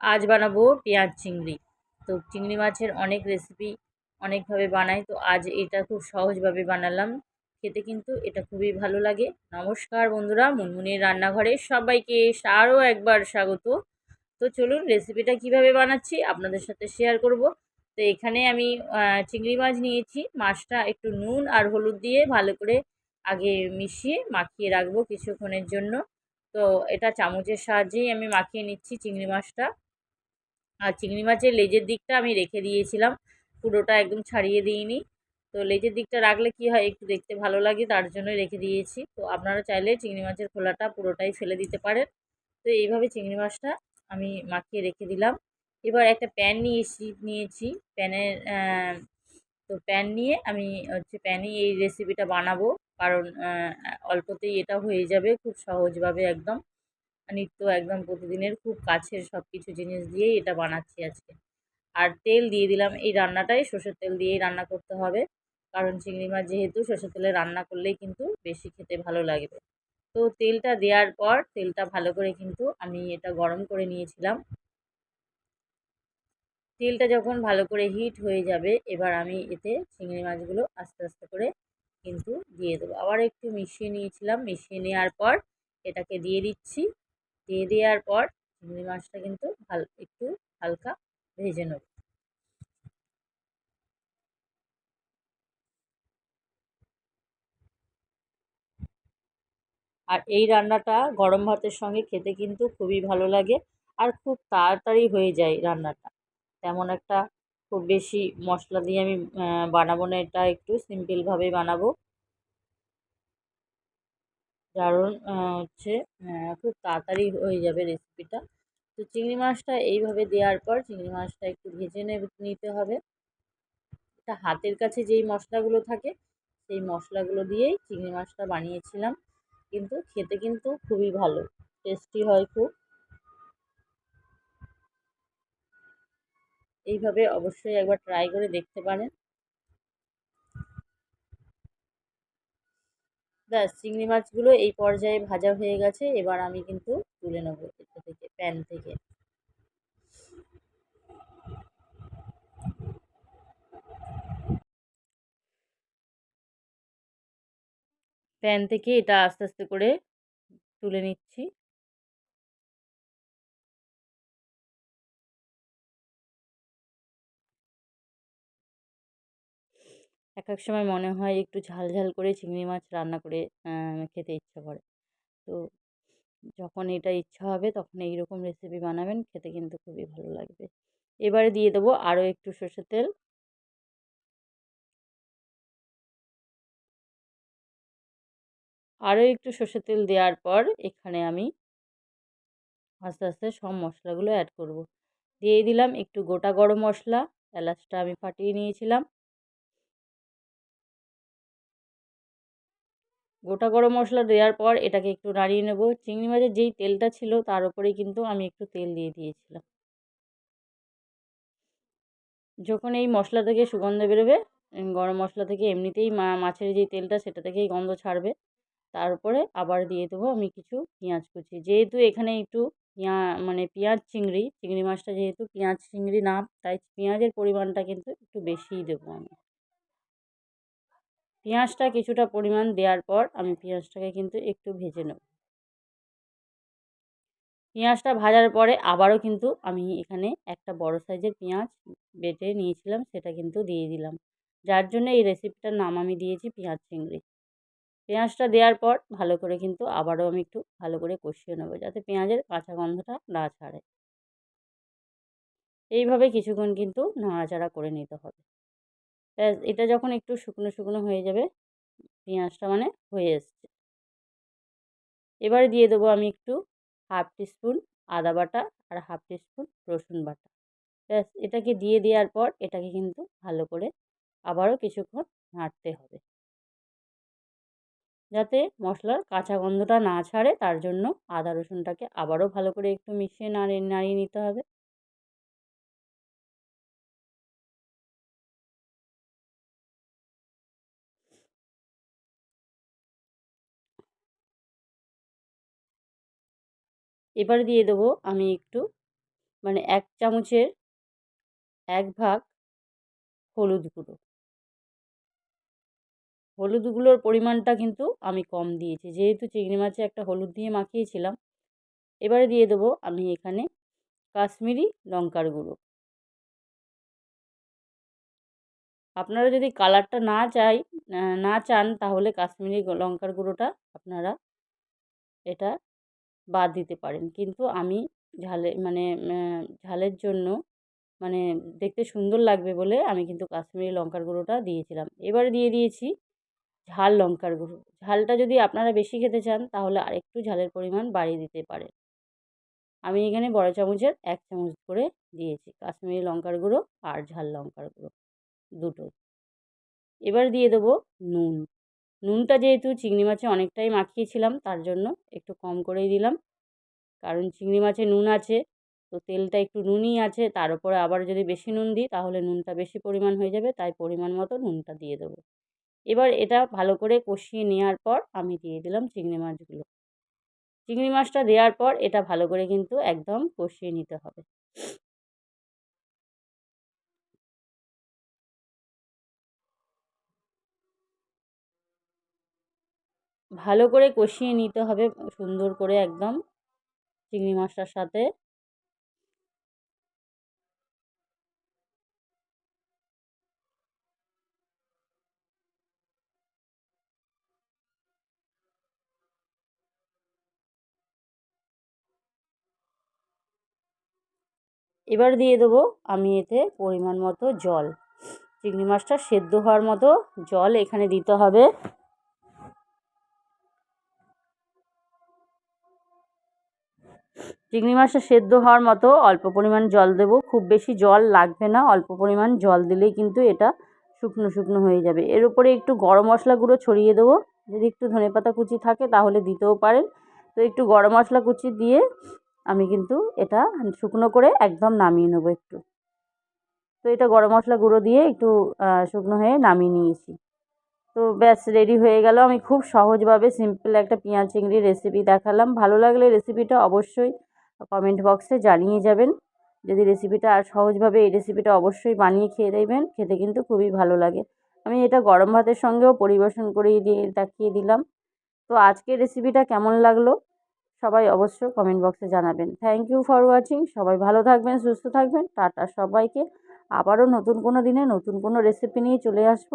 আজ বানাবো পেঁয়াজ চিংড়ি। তো চিংড়ি মাছের অনেক রেসিপি অনেকভাবে বানাই, তো আজ এটা খুব সহজভাবে বানালাম। খেতে কিন্তু এটা খুবই ভালো লাগে। নমস্কার বন্ধুরা, মুনমুনির রান্নাঘরে সবাইকে আরও একবার স্বাগত। তো চলুন রেসিপিটা কীভাবে বানাচ্ছি আপনাদের সাথে শেয়ার করব। তো এখানে আমি চিংড়ি মাছ নিয়েছি। মাছটা একটু নুন আর হলুদ দিয়ে ভালো করে আগে মিশিয়ে মাখিয়ে রাখব কিছুক্ষণের জন্য। তো এটা চামচের সাহায্যেই আমি মাখিয়ে নিচ্ছি চিংড়ি মাছটা। আর চিংড়ি মাছের লেজের দিকটা আমি রেখে দিয়েছিলাম। পুরোটা একদম ছাড়িয়ে দিইনি। তো লেজের দিকটা রাখলে কি হয়, একটু দেখতে ভালো লাগে, তার জন্য রেখে দিয়েছি। তো আপনারা চাইলে চিংড়ি মাছের খোলাটা পুরোটাই ফেলে দিতে পারেন। তো এইভাবে চিংড়ি মাছটা আমি মাখিয়ে রেখে দিলাম। এবার একটা প্যান নিয়েছি নিয়েছি। প্যানের তো প্যান নিয়ে আমি হচ্ছে প্যানেই এই রেসিপিটা বানাবো। কারণ অল্পতেই এটা হয়ে যাবে খুব সহজভাবে একদম। নিত্য একদম প্রতিদিনের খুব কাছের সব কিছু জিনিস দিয়েই এটা বানাচ্ছি আজকে। আর তেল দিয়ে দিলাম, এই রান্নাটাই সর্ষের তেল দিয়েই রান্না করতে হবে। কারণ চিংড়ি মাছ যেহেতু সর্ষের তেলে রান্না করলেই কিন্তু বেশি খেতে ভালো লাগবে। তো তেলটা দেওয়ার পর তেলটা ভালো করে কিন্তু আমি এটা গরম করে নিয়েছিলাম। তেলটা যখন ভালো করে হিট হয়ে যাবে, এবার আমি এতে চিংড়ি মাছগুলো আস্তে আস্তে করে কিন্তু দিয়ে দেবো। আবার একটু মিশিয়ে নিয়েছিলাম। মিশিয়ে নেওয়ার পর এটাকে দিয়ে দিচ্ছি। দিয়ে দেওয়ার পর চিংড়ি মাছটা কিন্তু ভালো একটু হালকা ভেজে নেব। আর এই রান্নাটা গরম ভাতের সঙ্গে খেতে কিন্তু খুবই ভালো লাগে আর খুব তাড়াতাড়ি হয়ে যায় রান্নাটা। তেমন একটা খুব বেশি মশলা দিয়ে আমি বানাবো না, এটা একটু সিম্পলভাবেই বানাবো। কারণ হচ্ছে খুব তাড়াতাড়ি হয়ে যাবে রেসিপিটা তো চিংড়ি মাছটা এইভাবে দেওয়ার পর চিংড়ি মাছটা একটু ভেজে নিতে হবে। এটা হাতের কাছে যেই মশলাগুলো থাকে, সেই মশলাগুলো দিয়েই চিংড়ি মাছটা বানিয়েছিলাম। কিন্তু খেতে কিন্তু খুবই ভালো টেস্টি হয় খুব। এইভাবে অবশ্যই একবার ট্রাই করে দেখতে পারেন। ব্যাস চিংড়ি মাছগুলো এই পর্যায়ে ভাজা হয়ে গেছে, এবার আমি কিন্তু তুলে নেব এটা থেকে, প্যান থেকে। প্যান থেকে এটা আস্তে আস্তে করে তুলে নিচ্ছি। এক এক সময় মনে হয় একটু ঝাল ঝাল করে চিংড়ি মাছ রান্না করে খেতে ইচ্ছা করে। তো যখন এটা ইচ্ছা হবে তখন এই রকম রেসিপি বানাবেন, খেতে কিন্তু খুবই ভালো লাগবে। এবারে দিয়ে দেবো আরও একটু সর্ষের তেল। আরও একটু সর্ষের তেল দেওয়ার পর এখানে আমি আস্তে আস্তে সব মশলাগুলো অ্যাড করব। দিয়ে দিলাম একটু গোটা গরম মশলা, এলাচটা আমি ফাটিয়ে নিয়েছিলাম। গোটা গরম মশলা দেওয়ার পর এটাকে একটু নাড়িয়ে নেব। চিংড়ি মাছের যেই তেলটা ছিল তার উপরেই কিন্তু আমি একটু তেল দিয়ে দিয়েছিলাম। যখন এই মশলা থেকে সুগন্ধ বেরোবে গরম মশলা থেকে এমনিতেই মা, মাছের যেই তেলটা সেটা থেকেই গন্ধ ছাড়বে। তারপরে আবার দিয়ে দেবো আমি কিছু পেঁয়াজ কুচি। যেহেতু এখানে একটু পেঁয়া মানে পেঁয়াজ চিংড়ি চিংড়ি মাছটা যেহেতু পেঁয়াজ চিংড়ি না, তাই পেঁয়াজের পরিমাণটা কিন্তু একটু বেশিই দেবো আমি। পেঁয়াজটা কিছুটা পরিমাণ দেওয়ার পর আমি পেঁয়াজটাকে কিন্তু একটু ভেজে নেব। পেঁয়াজটা ভাজার পরে আবারও কিন্তু আমি এখানে একটা বড় সাইজের পেঁয়াজ বেটে নিয়েছিলাম, সেটা কিন্তু দিয়ে দিলাম। যার জন্য এই রেসিপিটার নাম আমি দিয়েছি পেঁয়াজ চিংড়ি। পেঁয়াজটা দেওয়ার পর ভালো করে কিন্তু আবারও আমি একটু ভালো করে কষিয়ে নেব যাতে পেঁয়াজের কাঁচা গন্ধটা না ছাড়ে। এইভাবে কিছুক্ষণ কিন্তু নাড়াচাড়া করে নিতে হবে। এটা যখন একটু শুকনো শুকনো হয়ে যাবে, পেঁয়াজটা মানে হয়ে এসছে। এবারে দিয়ে দেবো আমি একটু হাফ টিস্পুন আদা বাটা আর হাফ টিস্পুন রসুন বাটা। ব্যাস, এটাকে দিয়ে দেওয়ার পর এটাকে কিন্তু ভালো করে আবারও কিছুক্ষণ নাড়তে হবে। যাতে মশলার কাঁচা গন্ধটা না ছাড়ে, তার জন্য আদা রসুনটাকে আবারও ভালো করে একটু মিশিয়ে নাড়িয়ে নাড়িয়ে নিতে হবে। এবারে দিয়ে দেবো আমি একটু মানে এক চামচের এক ভাগ হলুদ গুঁড়ো। হলুদ গুঁড়োর পরিমাণটা কিন্তু আমি কম দিয়েছি, যেহেতু চিংড়ি মাছে একটা হলুদ দিয়ে মাখিয়েছিলাম। এবারে দিয়ে দেবো আমি এখানে কাশ্মীরি লঙ্কার গুঁড়ো। আপনারা যদি কালারটা না চাই, না চান তাহলে কাশ্মীরি লঙ্কার গুঁড়োটা আপনারা এটা বাদ দিতে পারেন। কিন্তু আমি ঝালে মানে ঝালের জন্য মানে দেখতে সুন্দর লাগবে বলে আমি কিন্তু কাশ্মীরি লঙ্কার গুঁড়োটা দিয়েছিলাম। এবারে দিয়ে দিয়েছি ঝাল লঙ্কার গুঁড়ো। ঝালটা যদি আপনারা বেশি খেতে চান, তাহলে আরেকটু ঝালের পরিমাণ বাড়িয়ে দিতে পারেন। আমি এখানে বড় চামচের এক চামচ করে দিয়েছি কাশ্মীরি লঙ্কার গুঁড়ো আর ঝাল লঙ্কার গুঁড়ো দুটোই। এবার দিয়ে দেবো নুন। নুনটা যেহেতু চিংড়ি মাছে অনেকটাই মাখিয়েছিলাম, তার জন্য একটু কম করেই দিলাম। কারণ চিংড়ি মাছে নুন আছে, তো তেলটা একটু নুনই আছে, তার উপরে আবার যদি বেশি নুন দিই, তাহলে নুনটা বেশি পরিমাণ হয়ে যাবে, তাই পরিমাণ মতো নুনটা দিয়ে দেবো। এবার এটা ভালো করে কষিয়ে নেওয়ার পর আমি দিয়ে দিলাম চিংড়ি মাছগুলো। চিংড়ি মাছটা দেওয়ার পর এটা ভালো করে কিন্তু একদম কষিয়ে নিতে হবে। ভালো করে কষিয়ে নিতে হবে সুন্দর করে একদম চিংড়ি মাছটার সাথে। এবার দিয়ে দেবো আমি এতে পরিমাণ মতো জল। চিংড়ি মাছটা সেদ্ধ হওয়ার মতো জল এখানে দিতে হবে। চিংড়ি মাছটা সেদ্ধ হওয়ার মতো অল্প পরিমাণ জল দেব। খুব বেশি জল লাগবে না, অল্প পরিমাণ জল দিলেই কিন্তু এটা শুকনো শুকনো হয়ে যাবে। এর উপরে একটু গরম মশলা গুঁড়ো ছড়িয়ে দেবো। যদি একটু ধনেপাতা কুচি থাকে তাহলে দিতেও পারেন। তো একটু গরম মশলা কুচি দিয়ে আমি কিন্তু এটা শুকনো করে একদম নামিয়ে নেব একটু। তো এটা গরম মশলা গুঁড়ো দিয়ে একটু শুকনো হয়ে নামিয়ে নিয়েছি। তো ব্যাস, রেডি হয়ে গেল। আমি খুব সহজভাবে সিম্পল একটা পেঁয়াজ চিংড়ির রেসিপি দেখালাম। ভালো লাগলে রেসিপিটা অবশ্যই কমেন্ট বক্সে জানিয়ে যাবেন। যদি রেসিপিটা আর সহজভাবে এই রেসিপিটা অবশ্যই বানিয়ে খেয়ে দেবেন খেতে কিন্তু খুবই ভালো লাগে। আমি এটা গরম ভাতের সঙ্গেও পরিবেশন করিয়ে দিয়ে দেখিয়ে দিলাম। তো আজকের রেসিপিটা কেমন লাগল? সবাই অবশ্য কমেন্ট বক্সে জানাবেন। থ্যাংক ইউ ফর ওয়াচিং সবাই ভালো থাকবেন, সুস্থ থাকবেন। টাটা সবাইকে। আবারও নতুন কোনো দিনে নতুন কোনো রেসিপি নিয়ে চলে আসব।